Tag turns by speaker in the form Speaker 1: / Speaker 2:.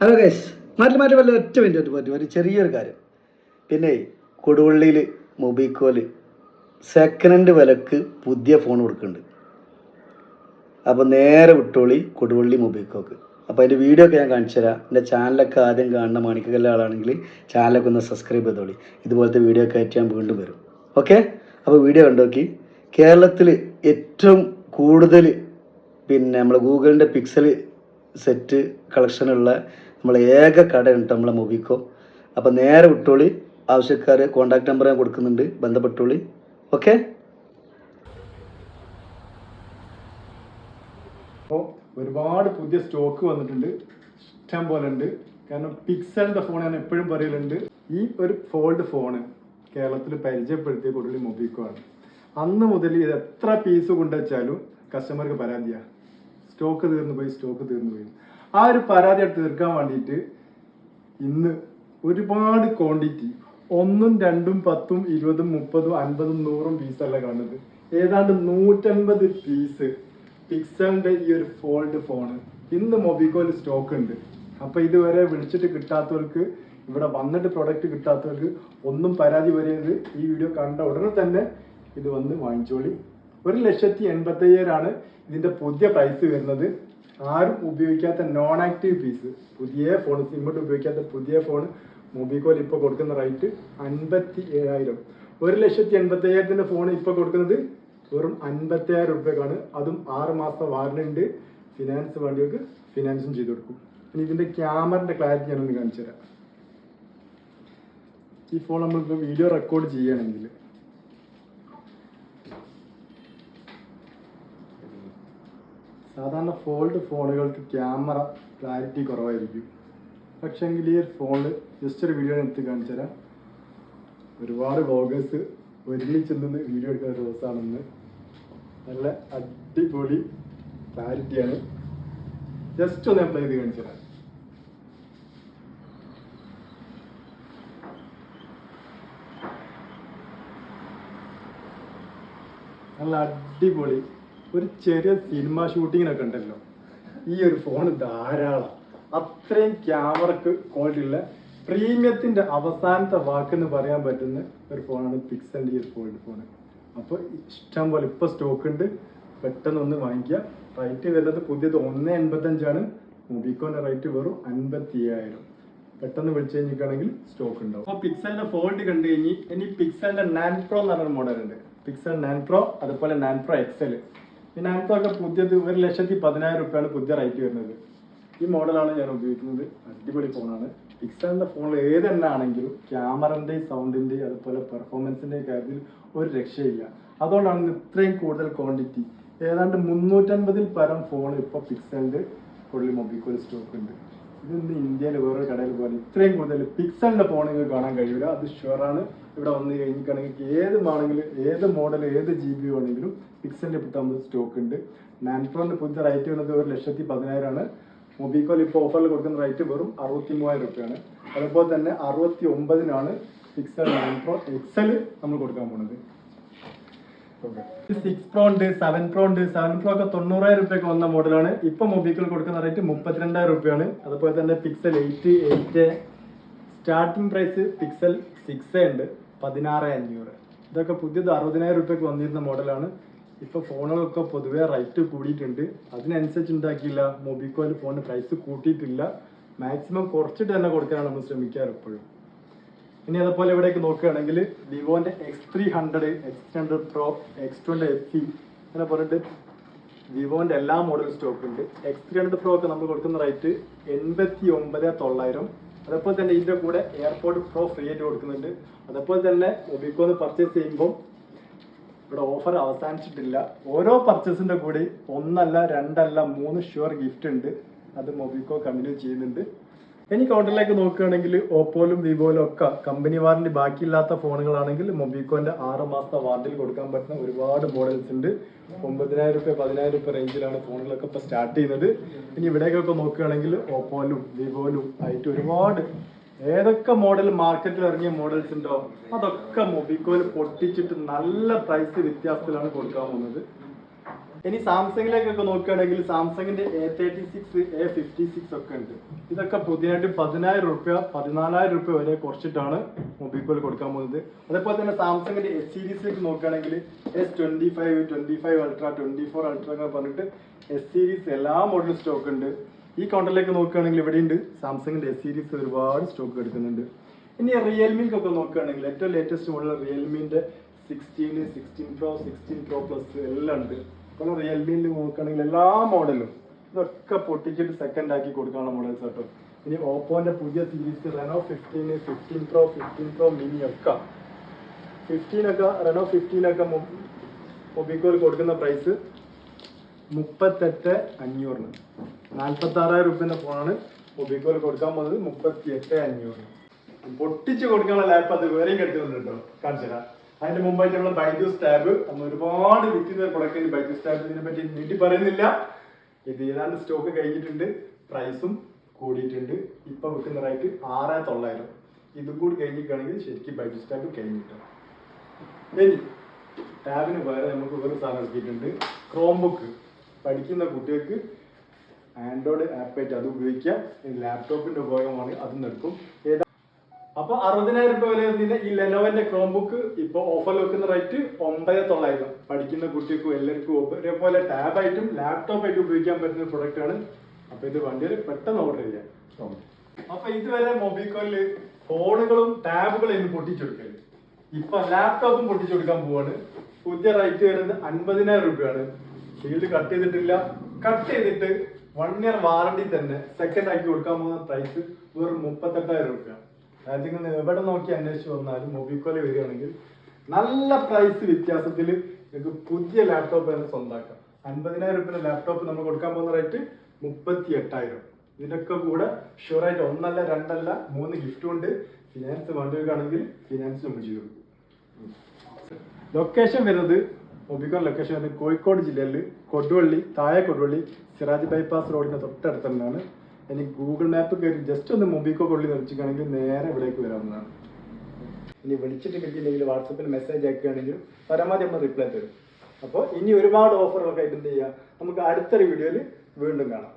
Speaker 1: Hello guys മാറ്റി മാറ്റി വല്ല ഒറ്റ മിനിറ്റ് പറ്റും ഒരു ചെറിയൊരു കാര്യം. പിന്നെ കൊടുവള്ളിയിൽ മൊബിക്കോൽ സെക്കൻഡ് ഹാൻഡ് വിലക്ക് പുതിയ ഫോൺ കൊടുക്കുന്നുണ്ട്. അപ്പോൾ നേരെ വിട്ടോളി കൊടുവള്ളി മൊബിക്കോക്ക് അപ്പോൾ അതിന്റെ വീഡിയോ ഒക്കെ ഞാൻ കാണിച്ചു തരാം. എന്റെ ചാനലൊക്കെ ആദ്യം കാണുന്ന മണിക്കല്ല ആളാണെങ്കിൽ ചാനലൊക്കെ ഒന്ന് സബ്സ്ക്രൈബ് ചെയ്തോളി. ഇതുപോലത്തെ വീഡിയോ ഒക്കെ ആയിട്ട് ഞാൻ വീണ്ടും വരും. ഓക്കെ അപ്പോൾ വീഡിയോ കണ്ടോക്കി. കേരളത്തിൽ ഏറ്റവും കൂടുതൽ പിന്നെ നമ്മൾ ഗൂഗിളിന്റെ പിക്സൽ സെറ്റ് കളക്ഷനുള്ള നമ്മളെ ഏക കടയുണ്ട് നമ്മളെ മൊബിക്കോ അപ്പോൾ നേരെ വിട്ടോളി. ആവശ്യക്കാർ കോൺടാക്ട് നമ്പർ ഞാൻ കൊടുക്കുന്നുണ്ട്. ബന്ധപ്പെട്ടോളി. ഓക്കെ?
Speaker 2: അപ്പോൾ ഒരുപാട് പുതിയ സ്റ്റോക്ക് വന്നിട്ടുണ്ട്. ഇഷ്ടം പോലെ ഉണ്ട്. കാരണം പിക്സലിന്റെ ഫോൺ ഞാൻ എപ്പോഴും പറയലുണ്ട്. ഈ ഒരു ഫോൾഡ് ഫോണ് കേരളത്തിൽ പരിചയപ്പെടുത്തിയ കൂടുതൽ മൊബിക്കോ ആണ്. അന്ന് മുതൽ ഇത് എത്ര പീസ് കൊണ്ടുവച്ചാലും കസ്റ്റമർക്ക് പരാതിയാണ് സ്റ്റോക്ക് തീർന്നു പോയി സ്റ്റോക്ക് തീർന്നു പോയി. ആ ഒരു പരാതി എടുത്ത് തീർക്കാൻ വേണ്ടിയിട്ട് ഇന്ന് ഒരുപാട് ക്വാണ്ടിറ്റി. ഒന്നും രണ്ടും പത്തും ഇരുപതും മുപ്പതും അൻപതും നൂറും പീസല്ല കാണുന്നത്. ഏതാണ്ട് നൂറ്റൻപത് പീസ് പിക്സലിന്റെ ഈ ഒരു ഫോൾഡ് ഫോണ് ഇന്ന് മൊബിക്കോയിൽ സ്റ്റോക്ക് ഉണ്ട്. അപ്പൊ ഇതുവരെ വിളിച്ചിട്ട് കിട്ടാത്തവർക്ക് ഇവിടെ വന്നിട്ട് പ്രൊഡക്റ്റ് കിട്ടാത്തവർക്ക് ഒന്നും പരാതി വരരുത്. ഈ വീഡിയോ കണ്ട ഉടനെ തന്നെ ഇത് വന്ന് വാങ്ങിച്ചോളി. ഒരു ലക്ഷത്തി എൺപത്തയ്യായിരമാണ് ഇതിന്റെ പുതിയ പ്രൈസ് വരുന്നത്. ആരും ഉപയോഗിക്കാത്ത നോൺ ആക്റ്റീവ് പീസ് പുതിയ ഫോൺ സിമ്മിട്ട് ഉപയോഗിക്കാത്ത പുതിയ ഫോൺ മൊബിക്കോൽ ഇപ്പോൾ കൊടുക്കുന്ന റേറ്റ് അൻപത്തി ഏഴായിരം ഒരു ലക്ഷത്തി എൺപത്തി അയ്യായിരത്തിന്റെ ഫോൺ ഇപ്പോൾ കൊടുക്കുന്നത് വെറും അൻപത്തി ആയിരം റുപ്യക്കാണ് അതും ആറ് മാസം വാറണ്ടി ഉണ്ട്. ഫിനാൻസ് വേണ്ടിയവർക്ക് ഫിനാൻസും ചെയ്തു കൊടുക്കും. ഇനി ഇതിന്റെ ക്യാമറന്റെ ക്ലാരിറ്റി ഞാനൊന്ന് കാണിച്ചു തരാം ഈ ഫോൺ നമ്മളിപ്പോൾ വീഡിയോ റെക്കോർഡ് ചെയ്യുകയാണെങ്കിൽ സാധാരണ ഫോൾഡ് ഫോണുകൾക്ക് ക്യാമറ ക്ലാരിറ്റി കുറവായിരിക്കും. പക്ഷേങ്കിൽ ഈ ഒരു ഫോണിൽ ജസ്റ്റ് ഒരു വീഡിയോ എടുത്ത് കാണിച്ചു തരാം. ഒരുപാട് വ്ളോഗേഴ്സ് ഒരുമിച്ച് നിന്ന് വീഡിയോ എടുക്കുന്ന ദിവസമാണെന്ന് നല്ല അടിപൊളി ക്ലാരിറ്റിയാണ് ജസ്റ്റ് ഒന്ന് അപ്ലൈ ചെയ്ത് കാണിച്ചു തരാം. നല്ല അടിപൊളി ഒരു ചെറിയ സിനിമ ഷൂട്ടിങ്ങിനൊക്കെ ഉണ്ടല്ലോ. ഈ ഒരു ഫോൺ ധാരാളം. അത്രയും ക്യാമറക്ക് ക്വാളിറ്റി ഉള്ള പ്രീമിയത്തിന്റെ അവസാനത്തെ വാക്കെന്ന് പറയാൻ പറ്റുന്ന ഒരു ഫോണാണ് പിക്സൽ ഈ ഒരു ഫോൾഡ് ഫോൺ അപ്പോൾ ഇഷ്ടം പോലെ ഇപ്പോൾ സ്റ്റോക്ക് ഉണ്ട്. പെട്ടെന്ന് ഒന്ന് വാങ്ങിക്കുക റേറ്റ് വരുന്നത് പുതിയത് ഒന്ന് എൺപത്തഞ്ചാണ്. മൊബിക്കോന്റെ റേറ്റ് വെറും അൻപത്തി ഏഴായിരം പെട്ടെന്ന് വിളിച്ചു കഴിഞ്ഞിട്ടാണെങ്കിൽ സ്റ്റോക്ക് ഉണ്ടാവും. അപ്പോൾ പിക്സലിന്റെ ഫോൾഡ് കണ്ടു കഴിഞ്ഞ് ഇനി പിക്സലിന്റെ നാൻ പ്രോ എന്ന് പറഞ്ഞ മോഡൽ ഉണ്ട്. പിക്സൽ നാൻ പ്രോ അതുപോലെ നാൻ പ്രോ എക്സൽ ഈ നാൻ പ്രോ ഒക്കെ പുതിയത് ഒരു ലക്ഷത്തി പതിനായിരം റുപ്യാണ് പുതിയ റേറ്റ് വരുന്നത്. ഈ മോഡലാണ് ഞാൻ ഉപയോഗിക്കുന്നത്. അടിപൊളി ഫോണാണ്. പിക്സലിന്റെ ഫോണിൽ ഏത് തന്നെ ആണെങ്കിലും ക്യാമറന്റെയും സൗണ്ടിന്റെയും അതുപോലെ പെർഫോമൻസിന്റെ കാര്യത്തിൽ ഒരു രക്ഷയില്ല. അതുകൊണ്ടാണ് ഇത്രയും കൂടുതൽ ക്വാണ്ടിറ്റി ഏതാണ്ട് മുന്നൂറ്റൻപതിൽ പരം ഫോൺ ഇപ്പോൾ പിക്സലിന്റെ ഉള്ളിൽ മൊബിക്കോയിൽ സ്റ്റോക്ക് ഉണ്ട്. ഇതൊന്ന് ഇന്ത്യയിൽ വേറെ കടയിൽ പോലെ ഇത്രയും കൂടുതൽ പിക്സലിന്റെ ഫോൺ നിങ്ങൾക്ക് കാണാൻ കഴിയില്ല അത് ഷുവറാണ് ഇവിടെ വന്ന് കഴിഞ്ഞിട്ടാണെങ്കിൽ ഏത് ആണെങ്കിലും ഏത് മോഡൽ ഏത് ജി ബി വേണമെങ്കിലും പിക്സലിന്റെ ഇപ്പം നമ്മൾ സ്റ്റോക്ക് ഉണ്ട്. നാൻപ്രോന്റെ പുതിയ റേറ്റ് വരുന്നത് ഒരു ലക്ഷത്തി പതിനായിരമാണ് മൊബിക്കോൾ ഇപ്പോൾ ഓഫറിൽ കൊടുക്കുന്ന റേറ്റ് വെറും അറുപത്തി മൂവായിരം രൂപയാണ്. അതുപോലെ തന്നെ അറുപത്തി ഒമ്പതിനാണ് പിക്സൽ നാൻഫ്രോ എക്സൽ നമ്മൾ കൊടുക്കാൻ പോകുന്നത് സിക്സ് പ്രോ ഉണ്ട് സെവൻ പ്രോ ഉണ്ട് സെവൻ പ്രോ ഒക്കെ തൊണ്ണൂറായിരം റുപ്യൊക്കെ വന്ന മോഡലാണ് ഇപ്പൊ മൊബൈക്കിൽ കൊടുക്കുന്ന റേറ്റ് മുപ്പത്തിരണ്ടായിരം റുപ്യാണ് അതുപോലെ തന്നെ Pixel eight eight starting price Pixel six ഉണ്ട് പതിനാറ് അഞ്ഞൂറ്. ഇതൊക്കെ പുതിയത് അറുപതിനായിരം റുപ്യക്ക് വന്നിരുന്ന മോഡലാണ് ഇപ്പൊ ഫോണുകളൊക്കെ പൊതുവേ റേറ്റ് കൂടിയിട്ടുണ്ട്. അതിനനുസരിച്ച് ഉണ്ടാക്കിയില്ല. മൊബിക്കോയിൽ ഫോണിന് പ്രൈസ് കൂട്ടിയിട്ടില്ല. മാക്സിമം കുറച്ചിട്ട് തന്നെ കൊടുക്കാനാണ് നമ്മൾ ശ്രമിക്കാറ് എപ്പോഴും ഇനി അതുപോലെ ഇവിടേക്ക് നോക്കുകയാണെങ്കിൽ വിവോന്റെ X three hundred X hundred pro X twenty F C അങ്ങനെ പറഞ്ഞിട്ട് വിവോന്റെ എല്ലാ മോഡൽ സ്റ്റോക്ക് ഉണ്ട്. എക്സ് ത്രീ ഹൺഡ്രഡ് പ്രോ ഒക്കെ നമ്മൾ കൊടുക്കുന്ന റേറ്റ് എൺപത്തി ഒമ്പത് തൊള്ളായിരം. അതേപോലെ തന്നെ ഇതിന്റെ കൂടെ എയർപോർട്ട് പ്രോ ഫ്രീ ആയിട്ട് കൊടുക്കുന്നുണ്ട്. അതേപോലെ തന്നെ ഒബിക്കോന്ന് പർച്ചേസ് ചെയ്യുമ്പോൾ ഇവിടെ ഓഫർ അവസാനിച്ചിട്ടില്ല. ഓരോ പർച്ചേസിന്റെ കൂടി ഒന്നല്ല രണ്ടല്ല മൂന്ന് ഷുവർ ഗിഫ്റ്റ് ഉണ്ട്. അത് മൊബിക്കോ കണ്ടിന്യൂ ചെയ്യുന്നുണ്ട്. ഇനി കൗണ്ടറിലേക്ക് നോക്കുകയാണെങ്കിൽ ഓപ്പോയിലും വിവോയിലും ഒക്കെ കമ്പനി വാറണ്ടി ബാക്കിയില്ലാത്ത ഫോണുകളാണെങ്കിൽ മൊബിക്കോന്റെ ആറ് മാസത്തെ വാറണ്ടിയിൽ കൊടുക്കാൻ പറ്റുന്ന ഒരുപാട് മോഡൽസ് ഉണ്ട്. ഒമ്പതിനായിരം രൂപ പതിനായിരം രൂപ റേഞ്ചിലാണ് ഫോണുകളൊക്കെ ഇപ്പോൾ സ്റ്റാർട്ട് ചെയ്യുന്നത്. ഇനി ഇവിടേക്കൊക്കെ നോക്കുകയാണെങ്കിൽ ഓപ്പോയിലും വിവോയിലും ആയിട്ട് ഒരുപാട് ഏതൊക്കെ മോഡൽ മാർക്കറ്റിൽ ഇറങ്ങിയ മോഡൽസ് ഉണ്ടോ? അതൊക്കെ മൊബിക്കോയിൽ പൊട്ടിച്ചിട്ട് നല്ല പ്രൈസ് വ്യത്യാസത്തിലാണ് കൊടുക്കാൻ പോകുന്നത് ഇനി സാംസങ്ങിലേക്കൊക്കെ നോക്കുകയാണെങ്കിൽ സാംസങ്ങിന്റെ A thirty six A fifty six ഒക്കെ ഉണ്ട്. ഇതൊക്കെ പുതിയതായിട്ട് പതിനായിരം റുപ്യ പതിനാലായിരം റുപ്യ വരെ കുറച്ചിട്ടാണ് മൊബൈൽ കൊടുക്കാൻ പോകുന്നത്. അതേപോലെ തന്നെ സാംസങ്ങിന്റെ എസ് സീരീസിലേക്ക് നോക്കുകയാണെങ്കിൽ S twenty five twenty five ultra twenty four ultra എന്ന് പറഞ്ഞിട്ട് എസ് സീരീസ് എല്ലാ മോഡലും സ്റ്റോക്ക് ഉണ്ട്. ഈ കൗണ്ടറിലേക്ക് നോക്കുകയാണെങ്കിൽ ഇവിടെയുണ്ട്. സാംസങ്ങിന്റെ എസ് സീരീസ് ഒരുപാട് സ്റ്റോക്ക് എടുക്കുന്നുണ്ട്. ഇനി റിയൽമിക്കൊക്കെ നോക്കുകയാണെങ്കിൽ ഏറ്റവും ലേറ്റസ്റ്റ് മോഡൽ റിയൽമിന്റെ sixteen sixteen pro sixteen pro plus എല്ലാം ഉണ്ട്. അപ്പോൾ റിയൽമിയിൽ നോക്കുകയാണെങ്കിൽ എല്ലാ മോഡലും ഇതൊക്കെ പൊട്ടിച്ചിട്ട് സെക്കൻഡ് ആക്കി കൊടുക്കാനുള്ള മോഡൽസ് കേട്ടോ ഇനി ഓപ്പോന്റെ പുതിയ series Reno fifteen fifteen pro fifteen pro mini ഒക്കെ. ഫിഫ്റ്റീനൊക്കെ റെനോ ഫിഫ്റ്റീനൊക്കെ മൊബിക്കോയിൽ കൊടുക്കുന്ന പ്രൈസ് മുപ്പത്തെട്ട് അഞ്ഞൂറിന്. നാൽപ്പത്തി ആറായിരം റുപ്യന്റെ ഫോണാണ് മൊബിക്കോയിൽ കൊടുക്കാൻ പോകുന്നത് മുപ്പത്തി എട്ട് അഞ്ഞൂറിന്. പൊട്ടിച്ച് കൊടുക്കാനുള്ള ലാപ്പ് അത് വേറെയും എടുക്കുന്നുണ്ട് കേട്ടോ. കാണിച്ചു അതിന്റെ മുമ്പായിട്ട് നമ്മൾ ബൈജൂസ് ടാബ് ഒരുപാട് വിൽക്കുന്ന പ്രൊഡക്റ്റിന് ബൈജൂസ് ടാബ് ഇതിനെ പറ്റി നീട്ടി പറയുന്നില്ല. ഇത് ഏതാണ്ട് സ്റ്റോക്ക് കഴിഞ്ഞിട്ടുണ്ട്. പ്രൈസും കൂടിയിട്ടുണ്ട്. ഇപ്പൊ വിൽക്കുന്ന റേറ്റ് ആറ് തൊള്ളായിരം. ഇതും കൂടി കഴിഞ്ഞിട്ടാണെങ്കിൽ ശരിക്കും ബൈജൂസ് ടാബ് കഴിഞ്ഞിട്ട് ഇനി ടാബിന് പകരം നമുക്ക് വേറെ സാധനം ഇറക്കിയിട്ടുണ്ട് ക്രോം ബുക്ക് പഠിക്കുന്ന കുട്ടികൾക്ക് ആൻഡ്രോയിഡ് ആപ്പായിട്ട് അത് ഉപയോഗിക്കാം. ലാപ്ടോപ്പിന്റെ ഉപയോഗമാണ് അത് നിൽക്കും അപ്പൊ അറുപതിനായിരം രൂപ വില ഈ ലെനോവന്റെ ക്രോം ബുക്ക് ഇപ്പൊ ഓഫറിൽ വെക്കുന്ന റേറ്റ് ഒമ്പത് തൊള്ളായിരം. പഠിക്കുന്ന കുട്ടികൾക്കും എല്ലാവർക്കും ഒരേപോലെ ടാബായിട്ടും ലാപ്ടോപ്പായിട്ടും ഉപയോഗിക്കാൻ പറ്റുന്ന പ്രൊഡക്റ്റ് ആണ്. അപ്പൊ ഇത് വണ്ടിയിൽ പെട്ടെന്ന് ഓർഡർ ചെയ്യാം. അപ്പൊ ഇതുവരെ മൊബിക്കോയിൽ ഫോണുകളും ടാബുകളും ഇന്ന് പൊട്ടിച്ചെടുക്കൽ. ഇപ്പൊ ലാപ്ടോപ്പും പൊട്ടിച്ചെടുക്കാൻ പോവാണ്. പുതിയ റേറ്റ് വരുന്നത് അൻപതിനായിരം രൂപയാണ്. ഷീൽഡ് കട്ട് ചെയ്തിട്ടില്ല. കട്ട് ചെയ്തിട്ട് വൺ ഇയർ വാറണ്ടി തന്നെ സെക്കൻഡ് ആക്കി കൊടുക്കാൻ പോകുന്ന പ്രൈസ് വെറും മുപ്പത്തെട്ടായിരം രൂപ അതായത് നിങ്ങൾ എവിടെ നോക്കി അന്വേഷിച്ച് വന്നാലും മൊബിക്കോയിൽ വരികയാണെങ്കിൽ നല്ല പ്രൈസ് വ്യത്യാസത്തിൽ നിങ്ങൾക്ക് പുതിയ ലാപ്ടോപ്പ് തന്നെ സ്വന്തമാക്കാം അൻപതിനായിരം രൂപയുടെ ലാപ്ടോപ്പ് നമ്മൾ കൊടുക്കാൻ പോകുന്ന റേറ്റ് മുപ്പത്തി എട്ടായിരം ഇതിനൊക്കെ കൂടെ ഷുവറായിട്ട് ഒന്നല്ല രണ്ടല്ല മൂന്ന് ഗിഫ്റ്റും ഉണ്ട്. ഫിനാൻസ് വേണ്ടവർക്കാണെങ്കിൽ ഫിനാൻസ് നമ്മൾ ചെയ്തു കൊടുക്കും. ലൊക്കേഷൻ വരുന്നത് മൊബിക്കോൺ ലൊക്കേഷൻ വരുന്നത് കോഴിക്കോട് ജില്ലയിൽ കൊടുവള്ളി താഴെ കൊടുവള്ളി സിറാജ് ബൈപ്പാസ് റോഡിന്റെ തൊട്ടടുത്ത് തന്നെയാണ്. ഇനി ഗൂഗിൾ മാപ്പ് കയറി ജസ്റ്റ് ഒന്ന് മൊബിക്കോ കൊള്ളി നിർച്ചിക്കുകയാണെങ്കിൽ നേരെ ഇവിടേക്ക് വരാവുന്നതാണ്. ഇനി വിളിച്ചിട്ട് കിട്ടിയില്ലെങ്കിൽ വാട്സപ്പിൽ മെസ്സേജ് അയക്കുകയാണെങ്കിൽ പരമാവധി നമ്മൾ റിപ്ലൈ തരും. അപ്പോൾ ഇനി ഒരുപാട് ഓഫറുകളൊക്കെ ആയിട്ട് എന്ത് ചെയ്യുക? നമുക്ക് അടുത്തൊരു വീഡിയോയിൽ വീണ്ടും കാണാം.